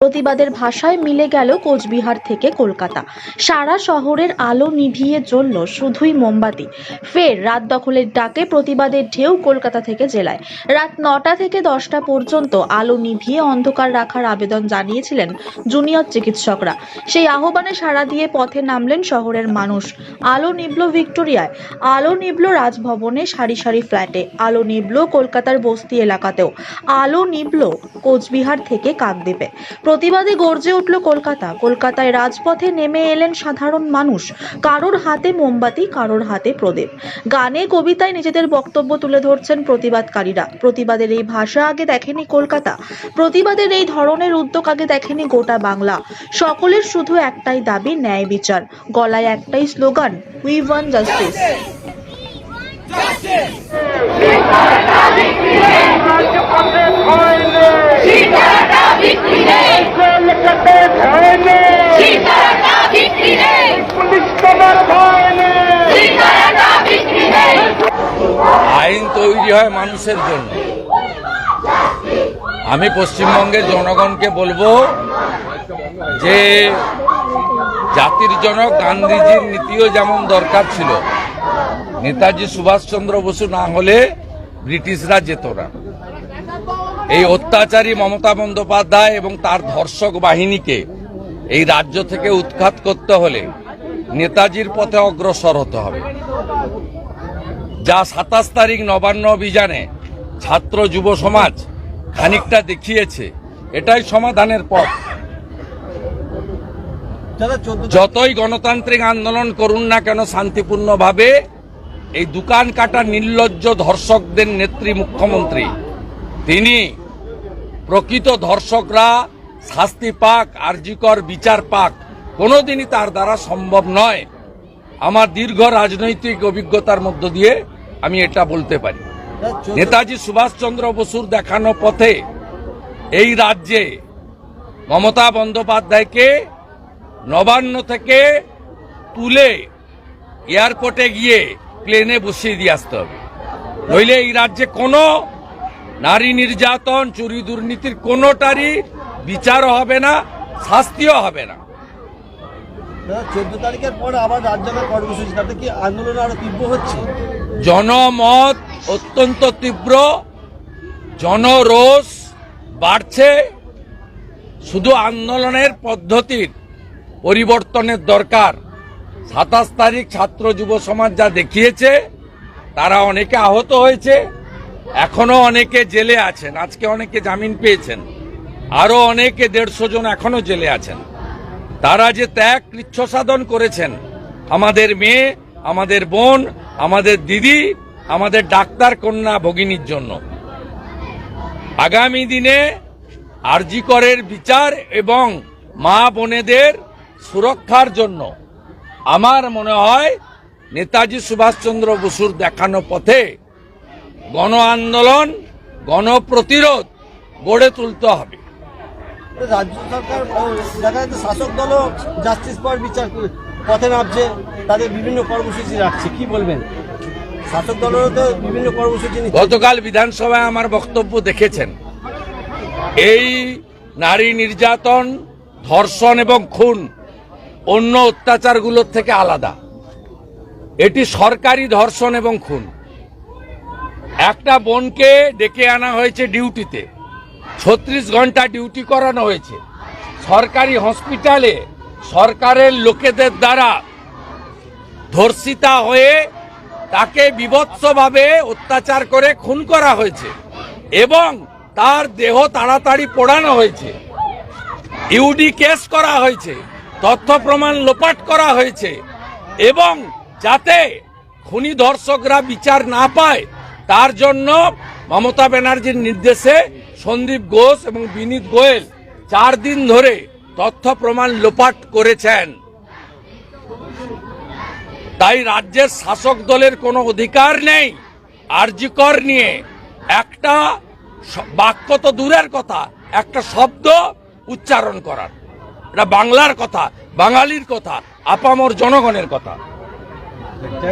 প্রতিবাদের ভাষায় মিলে গেল কোচবিহার থেকে কলকাতা। সারা শহরের আলো নিভিয়ে জ্বলল শুধুই মোমবাতি। ফের রাত দখলের ডাকে প্রতিবাদের ঢেউ কলকাতা থেকে জেলায়। রাত নটা থেকে দশটা পর্যন্ত আলো নিভিয়ে অন্ধকার রাখার আবেদন জানিয়েছিলেন জুনিয়র চিকিৎসকরা। সেই আহ্বানে সাড়া দিয়ে পথে নামলেন শহরের মানুষ। আলো নিভল ভিক্টোরিয়ায়। আলো নিভল রাজভবনে সারি সারি ফ্ল্যাটে। আলো নিভল কলকাতার বস্তি এলাকাতেও। আলো নিভল কোচবিহার থেকে কাকদ্বীপে। প্রতিবাদে গর্জে উঠল কলকাতা। কলকাতায় রাজপথে নেমে এলেন সাধারণ মানুষ। কারোর হাতে মোমবাতি, কারোর হাতে প্রদীপ। গানে, কবিতায় নিজেদের বক্তব্য তুলে ধরছেন প্রতিবাদকারীরা। প্রতিবাদের এই ভাষা আগে দেখেনি কলকাতা। প্রতিবাদের এই ধরনের উদ্যোগ আগে দেখেনি গোটা বাংলা। সকলের শুধু একটাই দাবি, ন্যায় বিচার। গলায় একটাই স্লোগান উই ওয়ান জাস্টিস তৈরি হয় মানুষের জন্য। আমি পশ্চিমবঙ্গের জনগণকে বলব যে, জাতির জনক গান্ধীজির নীতিও যেমন দরকার ছিল, নেতাজি সুভাষচন্দ্র বসু না হলে ব্রিটিশরা যেত না। এই অত্যাচারী মমতা বন্দ্যোপাধ্যায় এবং তার ধর্ষক বাহিনীকে এই রাজ্য থেকে উৎখাত করতে হলে নেতাজির পথে অগ্রসর হতে হবে। যা সাতাশ তারিখ নবান্ন অভিযানে ছাত্র যুব সমাজ খানিকটা দেখিয়েছে এটাই সমাধানের পথ। যতই গণতান্ত্রিক আন্দোলন করুন না কেন শান্তিপূর্ণভাবে এই দোকান কাটা নির্লজ্জ ধর্ষকদের নেত্রী মুখ্যমন্ত্রী তিনি প্রকৃত ধর্ষকরা শাস্তি পাক আর্জিকর বিচার পাক কোনোদিনই তার দ্বারা সম্ভব নয়। আমার দীর্ঘ রাজনৈতিক অভিজ্ঞতার মধ্য দিয়ে আমি এটা বলতে পারি। নেতাজি সুভাষচন্দ্র বসুর দেখানো পথে এই রাজ্যে মমতা বন্দ্যোপাধ্যায়কে নবান্ন থেকে তুলে এয়ারপোর্টে গিয়ে প্লেনে বসিয়ে দিয়ে আসতে হবে। নইলে এই রাজ্যে কোনো নারী নির্যাতন, চুরি দুর্নীতির কোনোটারই বিচারও হবে না, শাস্তিও হবে না। চোদ্দ তারিখের পর আবার রাজ্যের কর্মসূচি, তাতে কি আন্দোলন আরও তীব্র হচ্ছে? জনমত অত্যন্ত তীব্র, জনরোষ বাড়ছে। শুধু আন্দোলনের পদ্ধতির পরিবর্তনের দরকার। সাতাশ তারিখ ছাত্র যুব সমাজ যা দেখিয়েছে, তারা অনেকে আহত হয়েছে, এখনও অনেকে জেলে আছেন। আজকে অনেকে জামিন পেয়েছেন। আরও অনেকে দেড়শো জন এখনও জেলে আছেন। তারা যে ত্যাগ, কৃচ্ছ সাধন করেছেন, আমাদের মেয়ে আমাদের বোন, আমাদের দিদি, আমাদের ডাক্তার কন্যা ভগিনীর জন্য। আগামী দিনে আরজিকরের বিচার এবং মা বোনেদের সুরক্ষার জন্য আমার মনে হয় নেতাজি সুভাষচন্দ্র বসুর দেখানো পথে গণ আন্দোলন গণপ্রতিরোধ গড়ে তুলতে হবে। রাজ্য সরকার দেখা যাচ্ছে শাসক দলও জাস্টিস পাওয়ার বিচার পথে নামছে, তাদের বিভিন্ন কর্মসূচি রাখছে। কি বলবেন? শাসক দলেরও তো বিভিন্ন কর্মসূচি গতকাল বিধানসভায় আমার বক্তব্য দেখেছেন। এই নারী নির্যাতন, ধর্ষণ এবং খুন অন্য অত্যাচারগুলোর থেকে আলাদা। এটি সরকারি ধর্ষণ এবং খুন। একটা বোনকে ডেকে আনা হয়েছে ডিউটিতে। ছত্রিশ ঘণ্টা ডিউটি করানো হয়েছে। সরকারি হসপিটালে সরকারের লোকেদের দ্বারা ধর্ষিতা হয়ে তাকে বিভৎসভাবে অত্যাচার করে খুন করা হয়েছে এবং তার দেহ তাড়াতাড়ি পোড়ানো হয়েছে। ইউডি কেস করা হয়েছে, তথ্য প্রমাণ লোপাট করা হয়েছে এবং যাতে খুনি ধর্ষকরা বিচার না পায়, তার জন্য মমতা ব্যানার্জির নির্দেশে সন্দীপ ঘোষ এবং বিনীত গোয়েল চার দিন ধরে তথ্য প্রমাণ লোপাট করেছেন। তাই রাজ্যের শাসক দলের কোনো অধিকার নেই আর্যিকর নিয়ে। একটা বাক্য তো দূরের কথা, একটা শব্দ উচ্চারণ করার। এটা বাংলার কথা, বাঙালির কথা, আপামর জনগণের কথা।